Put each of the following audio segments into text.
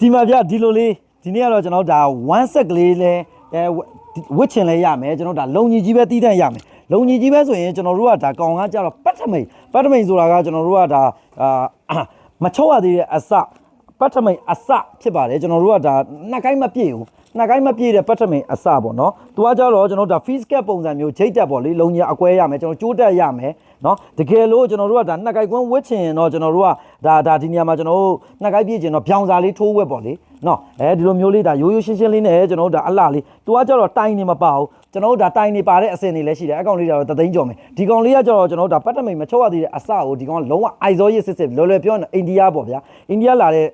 ဒီမှာဗျဒီလိုလေးဒီနေ့ကတော့ကျွန်တော်တို့ဒါ one set ကလေးလဲအဲဝစ်ချင်လဲရမယ်ကျွန်တော်တို့ဒါလုံကြီးကြီးပဲတီးတန့်ရမယ်လုံကြီးကြီးပဲဆိုရင်ကျွန်တော်တို့ကဒါကောင်ကကြတော့ပတ်ထမိန်ပတ်ထမိန်ဆိုတာကကျွန်တော်တို့ကဒါအာမချုပ်ရသေးတဲ့အစပတ်ထမိန်အစဖြစ်ပါတယ်ကျွန်တော်တို့ကဒါနှစ်ကိုင်းမပြည့်ဘူး နှစ်ကိုင်းမပြည့်တဲ့ပတ်ထမိန်အစပေါ့နော်။သူကကြတော့ကျွန်တော်တို့ဒါ face cap ပုံစံမျိုးချိတ်တက်ပေါ့လေလုံကြီးအကွဲရမယ်ကျွန်တော်ကြိုးတက်ရမယ်နော်။တကယ်လို့ကျွန်တော်တို့ကဒါနှစ်ကိုင်းကွန်းဝစ်ချင်ရင်တော့ကျွန်တော်တို့ကဒါဒါဒီနေရာမှာကျွန်တော်တို့နှစ်ကိုင်းပြည့်ချင်တော့ပြောင်စာလေးထိုးဝက်ပေါ့လေ။နော်အဲဒီလိုမျိုးလေးဒါရိုးရိုးရှင်းရှင်းလေးနဲ့ကျွန်တော်တို့ဒါအလှလေးသူကကြတော့တိုင်နေမပါဘူးကျွန်တော်တို့ဒါတိုင်နေပါတဲ့အစင်တွေလည်းရှိတယ်အကောင်လေးကတော့တသိန်းကျော်မယ်ဒီကောင်လေးကကြတော့ကျွန်တော်တို့ဒါပတ်တမိန်မချုပ်ရသေးတဲ့အစကိုဒီကောင်ကလုံးဝအိုက်ဇောရစ်စစ်စစ်လော်လွယ်ပြောရင်အိန္ဒိယပေါ့ဗျာအိန္ဒိယလာတဲ့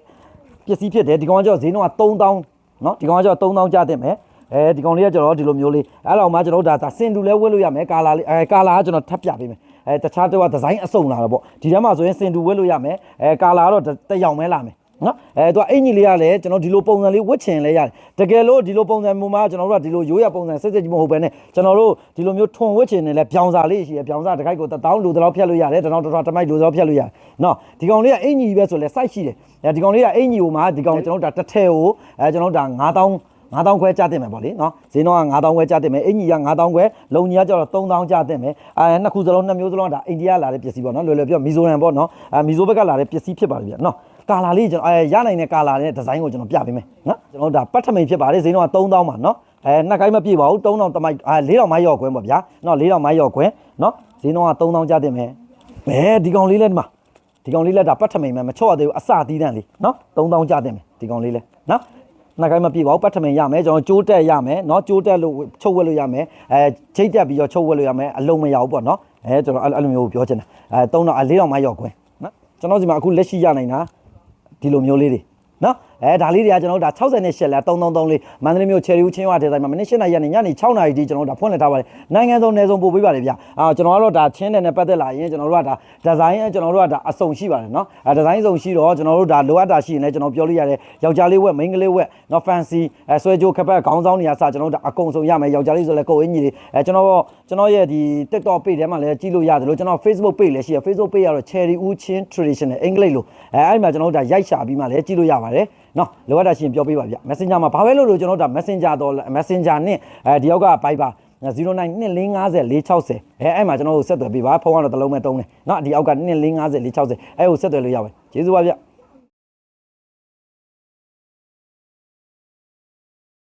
ပစ္စည်းဖြစ်တယ်ဒီကောင်ကကျတော့ဈေးနှုန်းက3000 နော်ဒီကောင်ကကျတော့3000ကျတင်မယ်အဲဒီကောင်လေးကကျွန်တော်ဒီလိုမျိုးလေးအဲ့လောက်မှကျွန်တော်ဒါဒါစင်တူလဲဝတ်လို့ရမယ်ကာလာလေးအဲကာလာကကျွန်တော်ထပ်ပြပေးမယ်အဲတခြားတော့ဒီဇိုင်းအစုံလာတော့ပေါ့ဒီထဲမှာဆိုရင်စင်တူဝတ်လို့ရမယ်အဲကာလာကတော့တယောင်ပဲလာမယ် နော်အဲသူကအင်ကြီးလေးကလည်းကျွန်တော်ဒီလိုပုံစံလေးဝတ်ချင်လဲရတယ်တကယ်လို့ဒီလိုပုံစံမျိုးမှာကျွန်တော်တို့ကဒီလိုရိုးရပုံစံစစ်စစ်ကြီးမဟုတ်ဘဲနဲ့ကျွန်တော်တို့ဒီလိုမျိုးထွန်ဝတ်ချင်နေလဲပြောင်စာလေးရှိရပြောင်စာတစ်ခိုက်ကို1000လူတစ်လောက်ဖြတ်လို့ရတယ်တစ်လောက်တစ်လောက်တစ်မိုက်လူတစ်လောက်ဖြတ်လို့ရတယ်နော်ဒီကောင်လေးကအင်ကြီးပဲဆိုလဲ site ရှိတယ်အဲဒီကောင်လေးကအင်ကြီးကိုမှဒီကောင်ကျွန်တော်တို့ဒါတစ်ထည်ကိုအဲကျွန်တော်တို့ဒါ9000 9000ခွဲကြားတင်မယ်ပေါ့လေနော်ဈေးနှုန်းက9000ခွဲကြားတင်မယ်အင်ကြီးက9000ခွဲလုံကြီးကကျတော့3000ကြားတင်မယ်အဲနှစ်ခုစလုံးနှစ်မျိုးစလုံးကဒါအိန္ဒိယလာတဲ့ပစ္စည်းပေါ့နော်လွယ်လွယ်ပြောမီဇိုရမ်ပေါ့နော်အဲမီဇိုဘက်ကလာတဲ့ပစ္စည်းဖြစ်ပါတယ်ဗျနော် ကာလာလေးကျွန်တော်အဲရနိုင်တဲ့ကာလာနဲ့ဒီဇိုင်းကိုကျွန်တော်ပြပေးမယ်နော်ကျွန်တော်တို့ဒါပတ်ထမိန်ဖြစ်ပါတယ်ဈေးနှုန်းက3000ပါနော်အဲနှစ်ကိုင်းမပြည့်ပါဘူး3000တမိုက်အဲ4000မိုက်ရော့ခွဲပေါ့ဗျာနော်4000မိုက်ရော့ခွဲနော်ဈေးနှုန်းက3000ကြားတင်မယ်ဘယ်ဒီကောင်လေးလဲဒီမှာဒီကောင်လေးလက်ဒါပတ်ထမိန်မယ်မချော့ရသေးဘူးအစတီးတန်းလေးနော်3000ကြားတင်မယ်ဒီကောင်လေးလဲနော် နှစ်ကိုင်းမပြည့်ပါဘူးပတ်ထမင်ရမယ်ကျွန်တော်ကြိုးတက်ရမယ်เนาะကြိုးတက်လို့ချုပ်ဝက်လို့ရမယ်အဲချိတ်တက်ပြီးတော့ချုပ်ဝက်လို့ရမယ်အလုံးမရဘူးပေါ့เนาะအဲကျွန်တော်အဲ့လိုမျိုးပြောချင်တာအဲသုံးတော့အလေးတော့မရောက်ခွင်းเนาะကျွန်တော်စီမှာအခုလက်ရှိရနိုင်တာ ဒီလိုမျိုးလေးတွေနော် အဲဒါလေးတွေကကျွန်တော်တို့ဒါ60နဲ့8လက်3333လေးမန္တလေးမြို့ချယ်ရီဦးချင်းရွာဒေသမှာမနေ့7နာရီကနေညနေ6နာရီထိကျွန်တော်တို့ဒါဖွင့်လှစ်ထားပါတယ်နိုင်ငံစုံနယ်စုံပို့ပေးပါတယ်ဗျအာကျွန်တော်ကတော့ဒါချင်းတယ်နဲ့ပတ်သက်လာရင်ကျွန်တော်တို့ကဒါဒီဇိုင်းကျွန်တော်တို့ကဒါအစုံရှိပါတယ်နော်အဲဒီဇိုင်းစုံရှိတော့ကျွန်တော်တို့ဒါလိုအပ်တာရှိရင်လည်းကျွန်တော်ပြောလို့ရတယ်ယောက်ျားလေးဝက်မိန်းကလေးဝက်နော် fancy အဲဆွဲကြိုးခပတ်ခေါင်းဆောင်နေရာစကျွန်တော်တို့ဒါအကုန်စုံရမယ်ယောက်ျားလေးဆိုလည်းကိုယ်အင်းကြီးတွေအဲကျွန်တော်ကျွန်တော်ရဲ့ဒီ TikTok page ထဲမှာလည်းကြည့်လို့ရတယ်လို့ကျွန်တော် Facebook page လည်းရှိရ Facebook page ကတော့ Cherry U Chin Traditional အင်္ဂလိပ်လိုအဲအဲ့ဒီမှာကျွန်တော်တို့ဒါရိုက်ရှာပြီးမှလည်းကြည့်လို့ရပါတယ်နော်လိုအပ်တာရှင်ပြောပေးပါဗျ Messenger မှာဘာပဲလို့လို့ကျွန်တော်တို့ဒါ Messenger တော့ Messenger နဲ့အဲဒီယောက်က Viber 09254060အဲအဲ့မှာကျွန်တော်တို့ဆက်သွယ်ပေးပါဖုန်းကတော့တစ်လုံးပဲတုံးတယ်နော်ဒီအောက်က254060အဲကိုဆက်သွယ်လို့ရပါတယ်ကျေးဇူးပါဗျ